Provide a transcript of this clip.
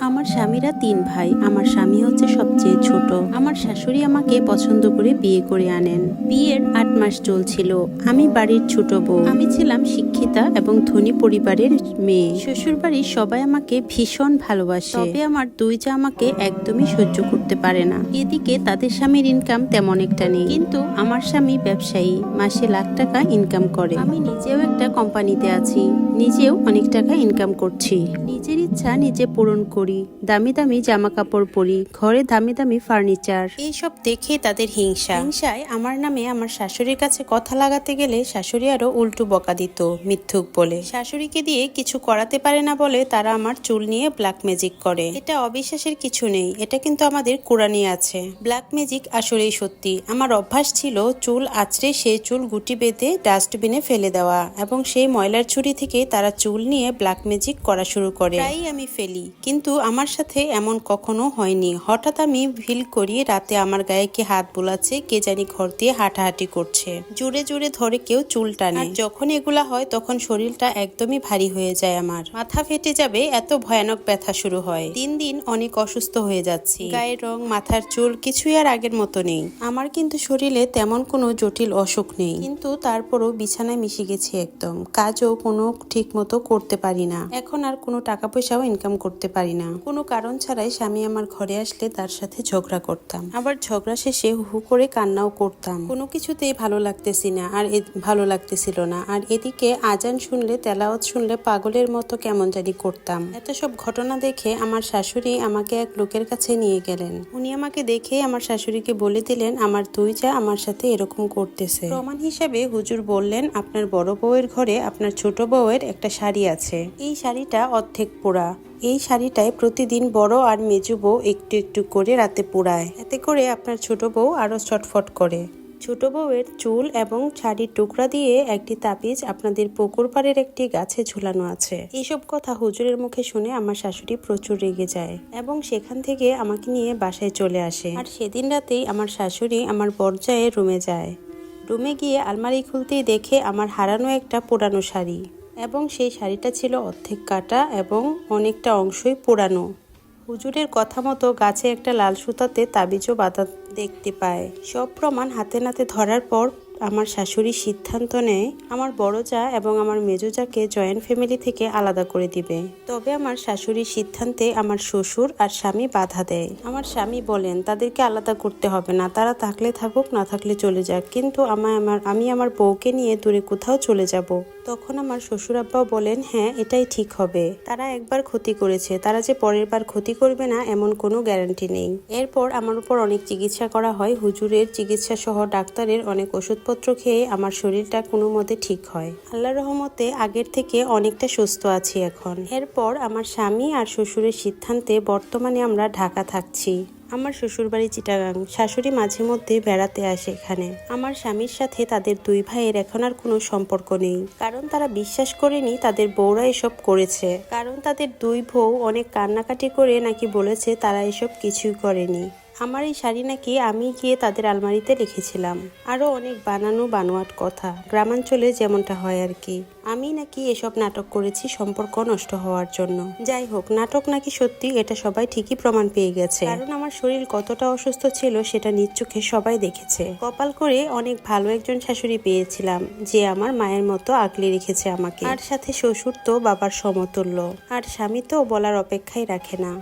আমার স্বামীরা তিন ভাই। আমার স্বামী হচ্ছে সবচেয়ে ছোট। আমার শাশুড়ি আমাকে পছন্দ করে বিয়ে করে আনেন। বিয়ের আট মাস চলছিল। আমি বাড়ির ছোট বউ। আমি ছিলাম শিক্ষিতা এবং ধনী পরিবারের মেয়ে। শ্বশুর বাড়ির সবাই আমাকে ভীষণ ভালোবাসে। তবে আমার দুই যা আমাকে একদমই সহ্য করতে পারে না। এদিকে তাদের স্বামীর ইনকাম তেমন একটা নেই। কিন্তু আমার স্বামী ব্যবসায়ী। মাসে লাখ টাকা ইনকাম করে। আমি নিজেও একটা কোম্পানিতে আছি। নিজেও অনেক টাকা ইনকাম করছি। নিজের ইচ্ছা নিজে পূরণ করি দামি দামি জামা কাপড় পরি ঘরে দামি দামি ফার্নিচার। এইসব দেখে তাদের হিংসা। হিংসায় আমার নামে আমার শাশুড়ির কাছে কথা লাগাতে গেলে শাশুড়ি আরও উল্টো বকা দিত মিথ্যুক বলে। শাশুড়িকে দিয়ে কিছু করাতে পারে না বলে তারা আমার চুল নিয়ে ব্ল্যাক ম্যাজিক করে। এটা অবিশ্বাসের কিছু নেই এটা কিন্তু আমাদের কোরআনে আছে। ব্ল্যাক ম্যাজিক আসলেই সত্যি। আমার অভ্যাস ছিল চুল আঁচড়ে সেই চুল গুটি বেঁধে ডাস্টবিনে ফেলে দেওয়া এবং সেই ময়লার ছুরি থেকে তারা চুল নিয়ে ব্ল্যাক ম্যাজিক করা শুরু করে। তাই আমি ফেলি কিন্তু আমার সাথে এমন কখনো হয়নি। হঠাৎ আমি ফিল করি রাতে আমার গায়ে কে হাত বোলাচ্ছে, কে জানি ঘর দিয়ে হাঁটাহাঁটি করছে। জোরে জোরে ধরে কেউ চুল টানে। যখন এগুলা হয়, তখন শরীরটা একদমই ভারী হয়ে যায় আমার। মাথা ফেটে যাবে, এত ভয়ানক ব্যথা শুরু হয়। দিন দিন অনেক অসুস্থ হয়ে যাচ্ছি। গায়ের রং, মাথার চুল কিছুই আর আগের মতো নেই। আমার কিন্তু শরীরে তেমন কোনো জটিল অসুখ নেই। কিন্তু তারপরও বিছানায় মিশে গেছি একদম। কাজও কোনো ঠিক মতো করতে পারি না। এখন আর কোনো টাকা পয়সাও ইনকাম করতে পারি না। কোনো কারণ ছাড়াই স্বামী আমার ঘরে আসলে তার সাথে ঝগড়া করতাম। আবার ঝগড়া শেষে হু করে কান্নাও করতাম। কোনো কিছুতেই ভালো লাগতেছি না আর ভালো লাগতেছিল না। আর এদিকে আজান শুনলে, তেলাওয়াত শুনলে পাগলের মতো কেমন জানি করতাম। এত সব ঘটনা দেখে আমার শাশুড়ি আমাকে এক লোকের কাছে নিয়ে গেলেন। উনি আমাকে দেখে আমার শাশুড়িকে বলে দিলেন, আমার দুই যা, আমার সাথে এরকম করতেছে। প্রমাণ হিসাবে হুজুর বললেন, আপনার বড় বউয়ের ঘরে আপনার ছোট বউয়ের একটা শাড়ি আছে। এই শাড়িটা অর্ধেক পোড়া। এই শাড়িটায় প্রতিদিন বড় আর মেজু বউ একটু একটু করে রাতে পোড়ায়। এতে করে আপনার ছোট বউ আরও ছটফট করে। ছোট বউয়ের চুল এবং শাড়ির টুকরা দিয়ে একটি তাবিজ আপনাদের পুকুর পাড়ের একটি গাছে ঝুলানো আছে। এইসব কথা হুজুরের মুখে শুনে আমার শাশুড়ি প্রচুর রেগে যায় এবং সেখান থেকে আমাকে নিয়ে বাসায় চলে আসে। আর সেদিন রাতেই আমার শাশুড়ি আমার পর্যায়ে রুমে যায়। রুমে গিয়ে আলমারি খুলতেই দেখে আমার হারানো একটা পুরানো শাড়ি। এবং সেই শাড়িটা ছিল অর্ধেক কাটা এবং অনেকটা অংশই পোড়ানো। হুজুরের কথা মতো গাছে একটা লাল সুতাতে তাবিজও বাঁধা দেখতে পায়। সব প্রমাণ হাতে নাতে ধরার পর আমার শাশুড়ি সিদ্ধান্ত নেয়, আমার বড় যা এবং আমার মেজো জয়েন্ট ফ্যামিলি থেকে আলাদা করে দিবে। তবে আমার শাশুড়ির সিদ্ধান্তে আমার শ্বশুর আর স্বামী বাধা দেয়। আমার স্বামী বলেন, তাদেরকে আলাদা করতে হবে না, তারা থাকলে থাকুক, না থাকলে চলে যাক। কিন্তু আমার আমার, আমি আমার বউকে নিয়ে দূরে কোথাও চলে যাব। তখন আমার শ্বশুর আব্বাও বলেন হ্যাঁ এটাই ঠিক হবে। তারা একবার ক্ষতি করেছে। তারা যে পরের বার ক্ষতি করবে না, এমন কোনো গ্যারান্টি নেই। এরপর আমার উপর অনেক চিকিৎসা করা হয়। হুজুরের চিকিৎসা সহ ডাক্তারের অনেক ওষুধপত্র খেয়ে আমার শরীরটা কোনো মতে ঠিক হয়। আল্লাহ রহমতে আগের থেকে অনেকটা সুস্থ আছি এখন। এরপর আমার স্বামী আর শ্বশুরের সিদ্ধান্তে বর্তমানে আমরা ঢাকা থাকছি। আমার শ্বশুরবাড়ি চিটাগাং। শাশুড়ি মাঝে মধ্যে বেড়াতে আসে এখানে। আমার স্বামীর সাথে তাদের দুই ভাইয়ের এখন আর কোনো সম্পর্ক নেই। কারণ তারা বিশ্বাস করেনি তাদের বউরা এসব করেছে। কারণ তাদের দুই বউ অনেক কান্নাকাটি করে নাকি বলেছে তারা এসব কিছুই করেনি। আমার এই শাড়ি নাকি আমি গিয়ে তাদের আলমারিতে রেখেছিলাম। আরও অনেক বানানো বানোয়াট কথা, গ্রামাঞ্চলে যেমনটা হয় আর কি। আমি নাকি এসব নাটক করেছি সম্পর্ক নষ্ট হওয়ার জন্য। যাই হোক, নাটক নাকি সত্যি, এটা সবাই ঠিকই প্রমাণ পেয়ে গেছে। কারণ আমার শরীর কতটা অসুস্থ ছিল সেটা নিজ চোখে সবাই দেখেছে। কপাল করে অনেক ভালো একজন শাশুড়ি পেয়েছিলাম, যে আমার মায়ের মতো আগলে রেখেছে আমাকে। আর সাথে শ্বশুর তো বাবার সমতুল্য। আর স্বামী তো বলার অপেক্ষাই রাখে না।